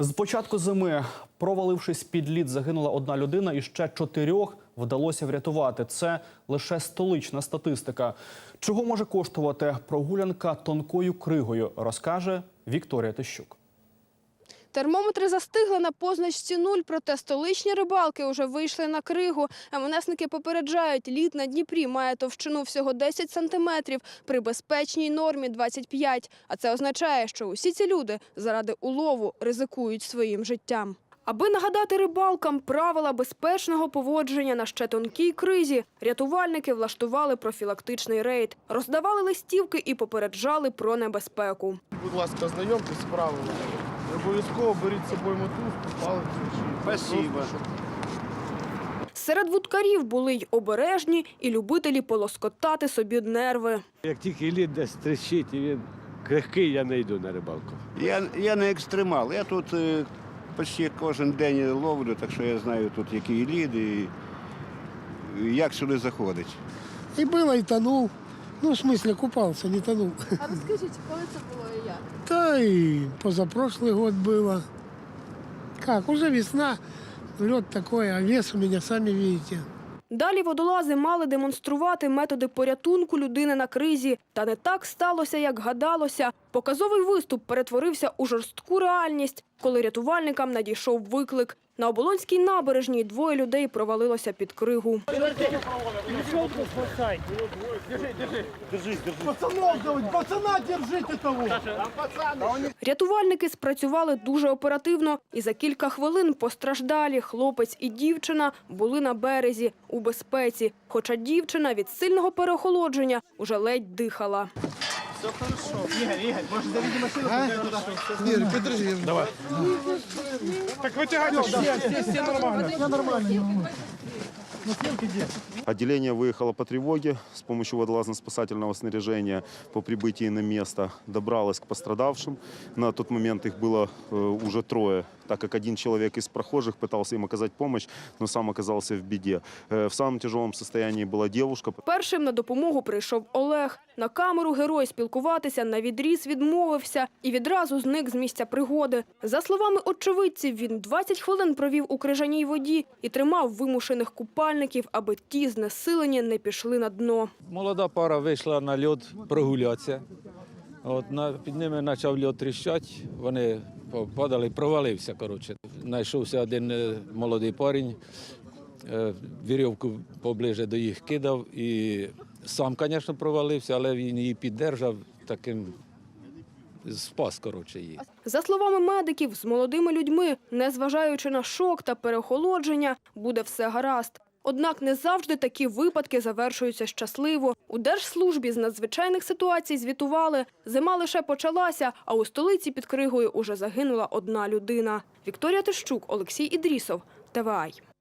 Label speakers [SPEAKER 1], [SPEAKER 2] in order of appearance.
[SPEAKER 1] З початку зими, провалившись під лід, загинула одна людина, і ще чотирьох вдалося врятувати. Це лише столична статистика. Чого може коштувати прогулянка тонкою кригою, розкаже Вікторія Тищук.
[SPEAKER 2] Термометри застигли на позначці нуль, проте столичні рибалки вже вийшли на кригу. МНСники попереджають, лід на Дніпрі має товщину всього 10 сантиметрів, при безпечній нормі 25. А це означає, що усі ці люди заради улову ризикують своїм життям. Аби нагадати рибалкам правила безпечного поводження на ще тонкій кризі, рятувальники влаштували профілактичний рейд, роздавали листівки і попереджали про небезпеку.
[SPEAKER 3] Будь ласка, знайомтесь з правилами. І Обов'язково беріть з собою мотузку, палицю чи
[SPEAKER 4] Спасибо.
[SPEAKER 2] Серед вудкарів були й обережні і любителі полоскотати собі нерви.
[SPEAKER 5] Як тільки лід десь тріщить і він крихкий, я не йду на рибалку.
[SPEAKER 4] Я, я не екстремал. Я тут е, почти кожен день ловлю, так що я знаю тут який лід і і як сюди заходить.
[SPEAKER 6] И было, и тонул. Ну, в смысле, купался, не тонул.
[SPEAKER 2] А розкажіть, коли це було і як?
[SPEAKER 6] Да и позапрошлый год было. Как, уже весна, лед такой, а вес у меня, сами видите.
[SPEAKER 2] Далі водолази мали демонструвати методи порятунку людини на кризі. Та не так сталося, як гадалося. Показовий виступ перетворився у жорстку реальність, коли рятувальникам надійшов виклик. На Оболонській набережній двоє людей провалилося під кригу.
[SPEAKER 3] Пацана держите того!
[SPEAKER 2] Рятувальники спрацювали дуже оперативно, і за кілька хвилин постраждалі хлопець і дівчина були на березі у безпеці. Хоча дівчина від сильного переохолодження уже ледь дихала.
[SPEAKER 7] Отделение выехало по тревоге с помощью водолазно-спасательного снаряжения по прибытии на место добралось к пострадавшим. На тот момент их было э, уже трое, так как один человек из прохожих пытался им оказать помощь, но сам оказался в беде. Э, в самом тяжелом состоянии была девушка.
[SPEAKER 2] Першим на допомогу прийшов Олег. На камеру герой спілкуватися на відріз відмовився і відразу зник з місця пригоди. За словами очевидців, він 20 хвилин провів у крижаній воді і тримав вимушених купальників, аби ті знесилені не пішли на дно.
[SPEAKER 8] Молода пара вийшла на льод прогулятися. От, на, під ними почав льод тріщати, вони падали, провалився. Коротше. Знайшовся один молодий парень, вірьовку поближе до їх кидав і сам, звісно, провалився, але він її піддержав таким спас, коротше, її.
[SPEAKER 2] За словами медиків, з молодими людьми, незважаючи на шок та переохолодження, буде все гаразд. Однак не завжди такі випадки завершуються щасливо. У Держслужбі з надзвичайних ситуацій звітували, зима лише почалася, а у столиці під Кригою уже загинула одна людина. Вікторія Тищук, Олексій Ідрісов, ТВАЙ.